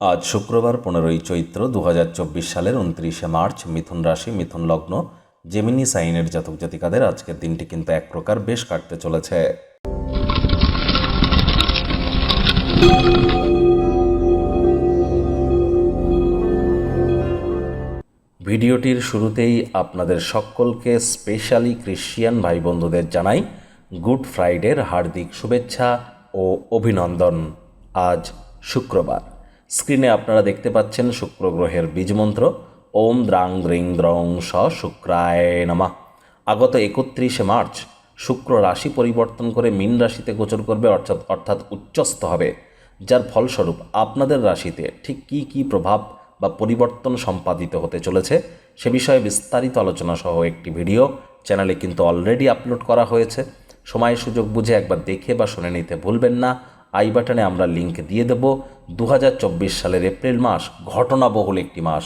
আজ শুক্রবার পনেরোই চৈত্র দু হাজার চব্বিশ সালের উনত্রিশে মার্চ মিথুন রাশি, মিথুন লগ্ন জেমিনি সাইনের জাতক জাতিকাদের আজকের দিনটি কিন্তু এক প্রকার বেশ কাটতে চলেছে। ভিডিওটির শুরুতেই আপনাদের সকলকে স্পেশালি ক্রিশ্চিয়ান ভাই বন্ধুদের জানাই গুড ফ্রাইডের হার্দিক শুভেচ্ছা ও অভিনন্দন। আজ শুক্রবার। স্ক্রিনে আপনারা দেখতে পাচ্ছেন শুক্র গ্রহের বীজমন্ত্র ওম দ্রাং দ্রিং দ্রং স শুক্রায় নমা। আগত একত্রিশে মার্চ, শুক্র রাশি পরিবর্তন করে মীন রাশিতে গোচর করবে, অর্থাৎ অর্থাৎ উচ্চস্থ হবে। যার ফলস্বরূপ আপনাদের রাশিতে ঠিক কী কী প্রভাব বা পরিবর্তন সম্পাদিত হতে চলেছে, সে বিষয়ে বিস্তারিত আলোচনা সহ একটি ভিডিও। চ্যানেলে কিন্তু অলরেডি আপলোড করা হয়েছে। সময় সুযোগ বুঝে একবার দেখে বা শুনে নিতে ভুলবেন না। আই বাটনে আমরা লিংক দিয়ে দেব। দু হাজার চব্বিশ সালের এপ্রিল মাস ঘটনাবহুল একটি মাস।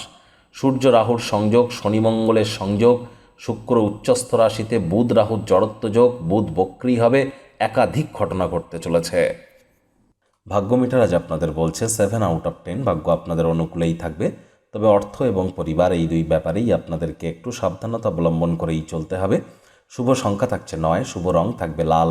সূর্য রাহুর সংযোগ, শনি মঙ্গলের সংযোগ, শুক্র উচ্চস্থ রাশিতে বুধ রাহুর জড়ত্ব যোগ, বুধ বক্রি হবে, একাধিক ঘটনা ঘটতে চলেছে। ভাগ্য মিটার আজ আপনাদের বলছে সেভেন আউট অফ টেন ভাগ্য আপনাদের অনুকূলেই থাকবে। তবে অর্থ এবং পরিবার এই দুই ব্যাপারেই আপনাদেরকে একটু সাবধানতা অবলম্বন করেই চলতে হবে। শুভ সংখ্যা থাকছে নয়, শুভ রং থাকবে লাল।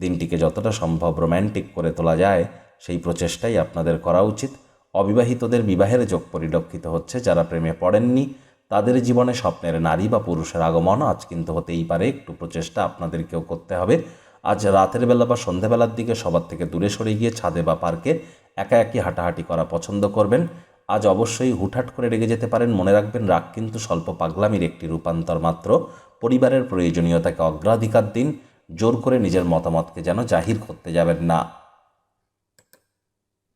দিনটিকে যতটা সম্ভব রোম্যান্টিক করে তোলা যায়, সেই প্রচেষ্টাই আপনাদের করা উচিত। অবিবাহিতদের বিবাহের যোগ পরিলক্ষিত হচ্ছে যারা প্রেমে পড়েননি। তাদের জীবনে স্বপ্নের নারী বা পুরুষের আগমন আজ কিন্তু হতেই পারে। একটু প্রচেষ্টা আপনাদেরকেও করতে হবে। আজ রাতের বেলা বা সন্ধেবেলার দিকে সবার থেকে দূরে সরে গিয়ে ছাদে বা পার্কে একা একই হাঁটাহাঁটি করা পছন্দ করবেন। আজ অবশ্যই হুটহাট করে রেগে যেতে পারেন। মনে রাখবেন রাগ কিন্তু স্বল্প পাগলামির একটি রূপান্তর মাত্র। পরিবারের প্রয়োজনীয়তাকে অগ্রাধিকার দিন। জোর করে নিজের মতামতকে যেন জাহির করতে যাবেন না।